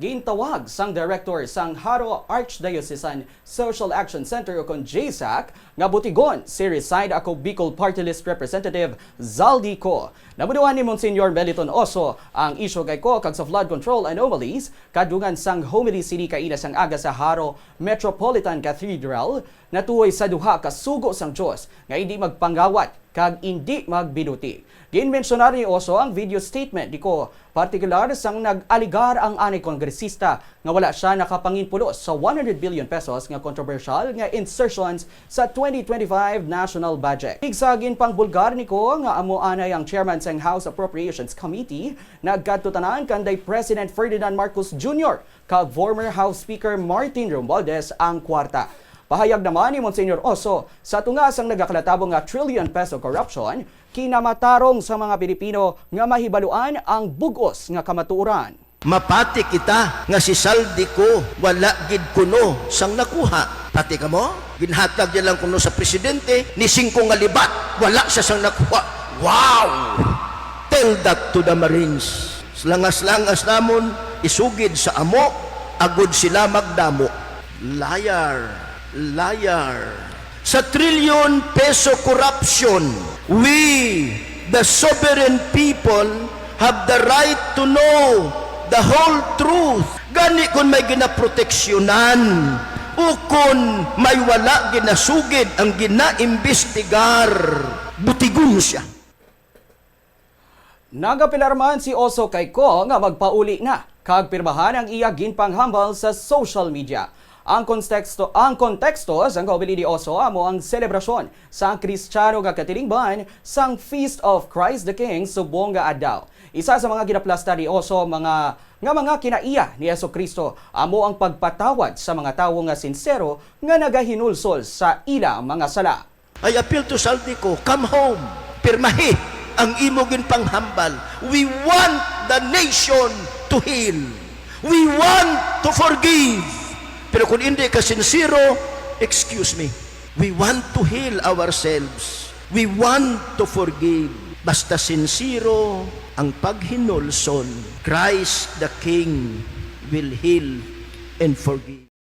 Gintawag sang director sang Haro Archdiocesan Social Action Center o kon JSAC nga butigon si reside ako Bicol Party List Representative Zaldi Ko. Nabuduan ni Monsignor Meliton Oso ang isyo kay ko kag sa flood control anomalies kadungan sang homily city kaina sang aga sa Haro Metropolitan Cathedral natuoy sa duha ka sugo sang Dios nga hindi magpanggawat kag hindi magbinuti. Ginmensionar ni Oso ang video statement di ko partikular sang nag-aligar ang anay kongresista nga wala siya nakapanginpulos sa 100 billion pesos nga controversial nga insertions sa 2025 national budget. Igsagin pang bulgar ni ko nga amo anay ang chairman sang House Appropriations Committee nagkatutanan kanday President Ferdinand Marcos Jr. kag former House Speaker Martin Romualdez ang kwarta. Pahayag naman ni Monsignor Oso sa tunga sang nagakalatabong nga trillion peso corruption, kinamatarong sa mga Pilipino nga mahibaluan ang bugos nga kamatuoran. Mapati kita nga si saldi ko wala gid kuno sang nakuha. Pati ka mo? Ginhatag niya lang kuno sa presidente ni singko nga libat wala siya sang nakuha. Wow! Tell that to the Marines. Slangas-langas namon isugid sa amo agud sila magdamo. Liar, liar. Sa trillion peso corruption, we, the sovereign people, have the right to know the whole truth. Gani kung may ginaproteksyonan, ukon may wala ginasugid ang ginaimbestigar, butigon siya. Nagapilar man si Oso kay ko nga magpauli na kag pirmahan ang iya ginpanghambal sa social media. Ang konteksto ang konteksto sang kaubili ni Oso amo ang selebrasyon sa Kristiyano nga katilingban sang Feast of Christ the King subong nga adlaw. Isa sa mga ginaplasta ni Oso mga nga mga kinaiya ni Yeso Kristo amo ang pagpatawad sa mga tawo nga sincero nga nagahinulsol sa ila mga sala. I appeal to Saldico, come home, pirmahi ang imo ginpanghambal. We want the nation to heal. We want to forgive. Pero kung hindi ka sincero, excuse me, we want to heal ourselves. We want to forgive. Basta sincero ang paghinulson, Christ the King will heal and forgive.